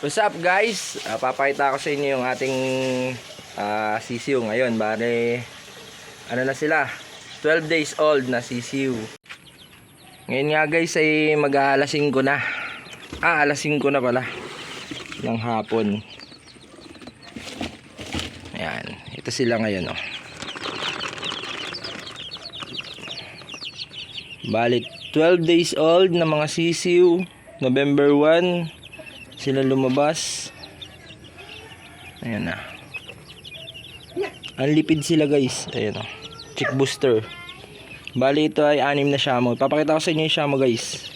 What's up guys? Ah, papakita ko sa inyo yung ating ah, sisiw ngayon. Bale, ano na sila? 12 days old na sisiw. Ngayon nga guys ay mag-aalas 5 na. Ah, alas 5 na pala. Ng hapon. Ayan. Ito sila ngayon oh. Bali, 12 days old na mga sisiw. November 1 sila lumabas. Ayan na. Ang lipid sila guys. Ayan o. Chick booster. Bali ito ay anim na shamo. Papakita ko sa inyo yung shamo guys.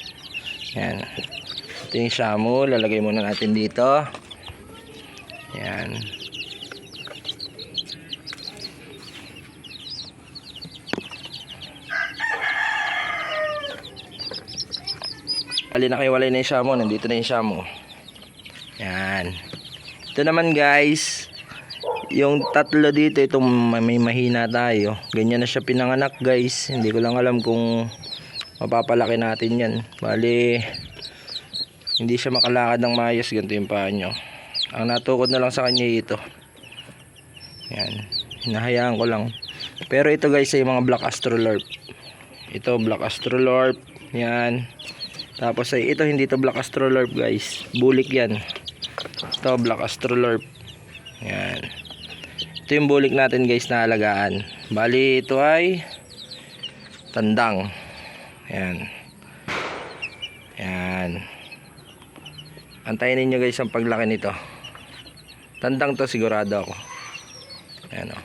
Ayan. Ito yung shamo. Lalagay muna natin dito. Ayan. Bali nakiwalay na yung shamo. Nandito na yung shamo. Yan. Ito naman guys, yung tatlo dito, itong may mahina tayo. Ganyan na siya pinanganak guys. Hindi ko lang alam kung mapapalaki natin yan. Bali, hindi siya makalakad ng maayos. Ganito yung paa nyo. Ang natukod na lang sa kanya ito. Yan. Hinahayaan ko lang. Pero ito guys ay mga black astrolorp. Ito black astrolorp. Yan. Tapos ay ito hindi to black astrolorp guys. Bulik yan. Ito black astrolorp. Yan. Ito yung bulik natin guys na alagaan. Bali ito ay tandang. Yan. Yan. Antayin ninyo guys ang paglaki nito. Tandang to sigurado ako. Yan o.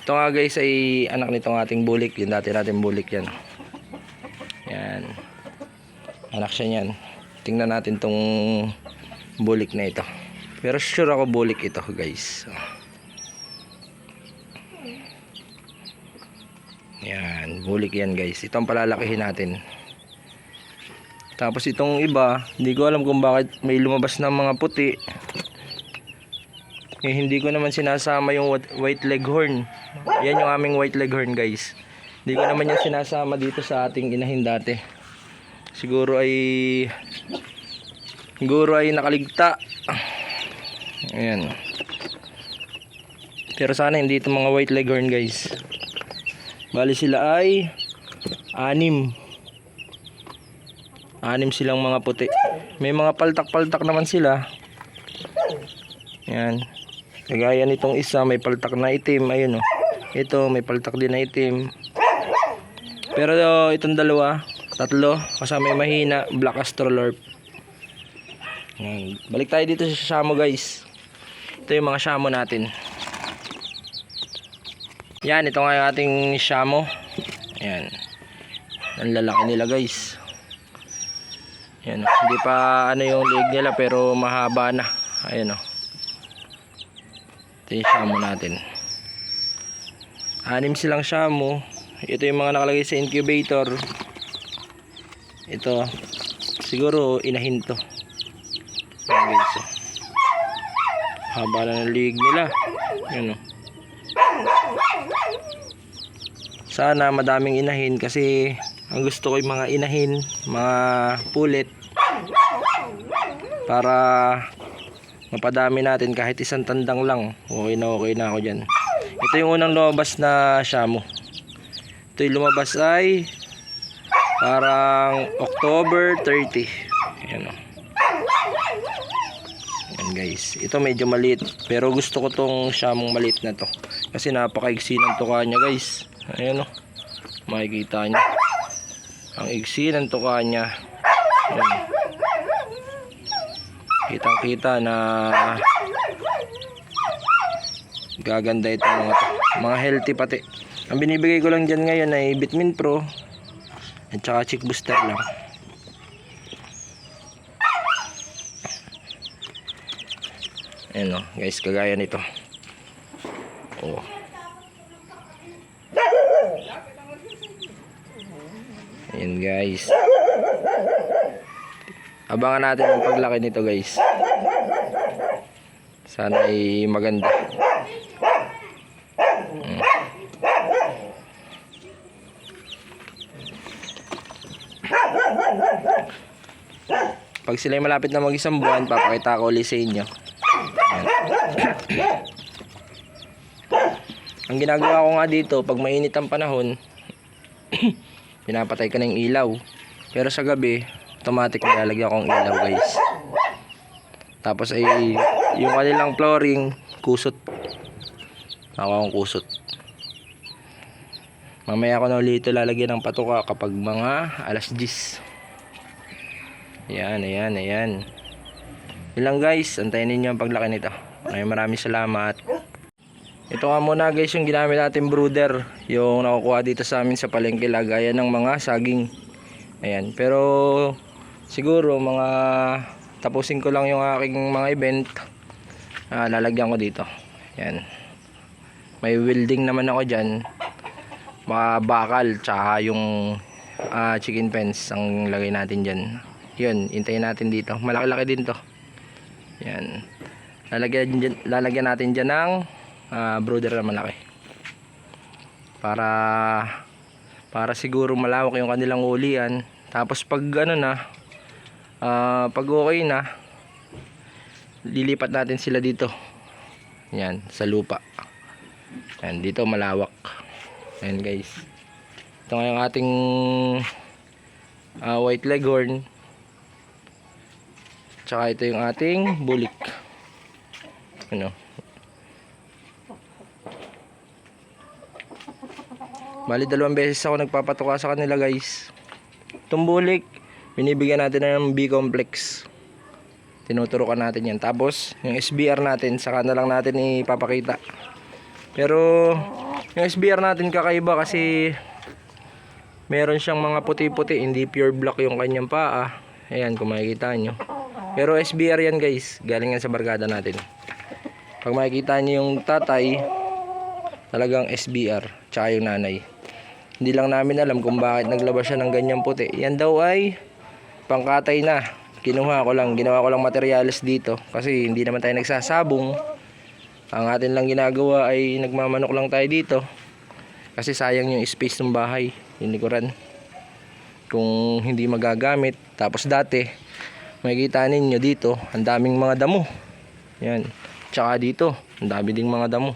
Ito nga guys ay anak nitong ating bulik. Yung dati natin bulik yan. Yan. Anak siya niyan. Tingnan natin tong bulik na ito. Pero sure ako bulik ito guys. Yan. Bulik yan guys. Ito ang palalakihin natin. Tapos itong iba, hindi ko alam kung bakit may lumabas na mga puti. Eh, hindi ko naman sinasama yung white leghorn. Yan yung aming white leghorn guys. Hindi ko naman yan sinasama dito sa ating inahin dati. Siguro ay siguro ay nakaligta. Ayan. Pero sana hindi ito mga white leghorn guys. Bali sila ay anim. Anim silang mga puti. May mga paltak-paltak naman sila. Yan. Kagaya nitong isa may paltak na itim. Ayun oh. Ito may paltak din na itim. Pero oh, itong dalawa, tatlo, kasama yung mahina, black astrolorp. Yan. Balik tayo dito sa shamo guys. Ito yung mga shamo natin. Yan, ito nga yung ating shamo. Yan. Ang lalaki nila guys. Yan, hindi pa ano yung leg nila pero mahaba na. Ayun oh. Ito yung shamo natin. Anim silang shamo. Ito yung mga nakalagay sa incubator. Ito. Siguro inahin to. Guys. Haba na ng leg nila. Yan oh. Sana madaming inahin kasi ang gusto ko yung mga inahin, mga pulit para mapadami natin kahit isang tandang lang. Okay na okay na ako dyan. Ito yung unang lumabas na shamo. Ito yung lumabas ay parang October 30. Ayan o. Ayan guys. Ito medyo maliit. Pero gusto ko tong shamong maliit na to. Kasi napakaigsi ng tuka niya guys. Ayan o. Makikita niyo. Ang igsi ng tuka niya. Ayan. Kitang kita na gaganda itong mga to. Mga healthy pati. Ang binibigay ko lang dyan ngayon ay Vitamin Pro at saka Chick Booster lang. Ayan o, guys, kagaya nito. Oh. Ayan guys. Abangan natin ang paglaki nito guys. Sana ay maganda. Pag sila malapit na mag isang buwan, papakita ko ulit sa inyo. Ang ginagawa ko nga dito, pag mainit ang panahon, pinapatay ko na yung ilaw. Pero sa gabi, automatic nilalagyan ko ilaw guys. Tapos ay yung kanilang flooring, kusot. Ako ang kusot. Mamaya ko na ulit ito lalagyan ng patuka kapag mga alas 10. Ayan, ayan, ayan. Yun lang guys, antayin ninyo ang paglaki nito. Maraming maraming salamat. Ito nga muna guys yung ginamit natin brooder. Yung nakukuha dito sa amin sa palengke lagayan ng mga saging. Ayan, pero siguro mga tapusin ko lang yung aking mga event. Ah, lalagyan ko dito. Ayan. May welding naman ako dyan. Mga bakal tsaka yung ah, chicken fence ang lagay natin dyan. Yun, hintayin natin dito. Malaki-laki din to. Yan. Lalagyan, dyan, lalagyan natin dyan ng ah, brooder na malaki. Para para siguro malawak yung kanilang ulian. Tapos pag ano na, ah, pag okay na, lilipat natin sila dito. Yan, sa lupa. Yan, dito malawak. Yan guys. Ito nga yung ating ah, white leghorn. Tsaka ito yung ating bulik. Ano? Bali dalawang beses ako nagpapatuka sa kanila guys. Itong bulik, binibigyan natin ng B-complex. Tinuturukan natin yan. Tapos, yung SBR natin, saka na lang natin ipapakita. Pero, yung SBR natin kakaiba kasi meron siyang mga puti-puti, hindi pure black yung kanyang paa. Ayan, kung makikita nyo. Pero SBR yan guys, galing yan sa barkada natin. Pag makikita nyo yung tatay, talagang SBR, tsaka yung nanay. Hindi lang namin alam kung bakit naglabas siya ng ganyang puti. Yan daw ay pangkatay na. Kinuha ko lang, ginawa ko lang materials dito kasi hindi naman tayo nagsasabong. Ang atin lang ginagawa ay nagmamanok lang tayo dito. Kasi sayang yung space ng bahay, yung likuran. Kung hindi magagamit. Tapos dati, makikita ninyo dito, ang daming mga damo. Yan. Tsaka dito, ang dami ding mga damo.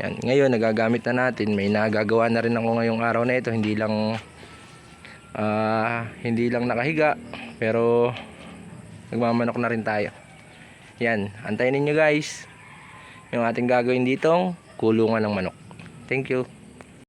Yan. Ngayon, nagagamit na natin. May nagagawa na rin ako ngayong araw na ito. Hindi lang ah, hindi lang nakahiga. Pero nagmamanok na rin tayo. Yan. Antayin ninyo guys. Yung ating gagawin ditong kulungan ng manok. Thank you.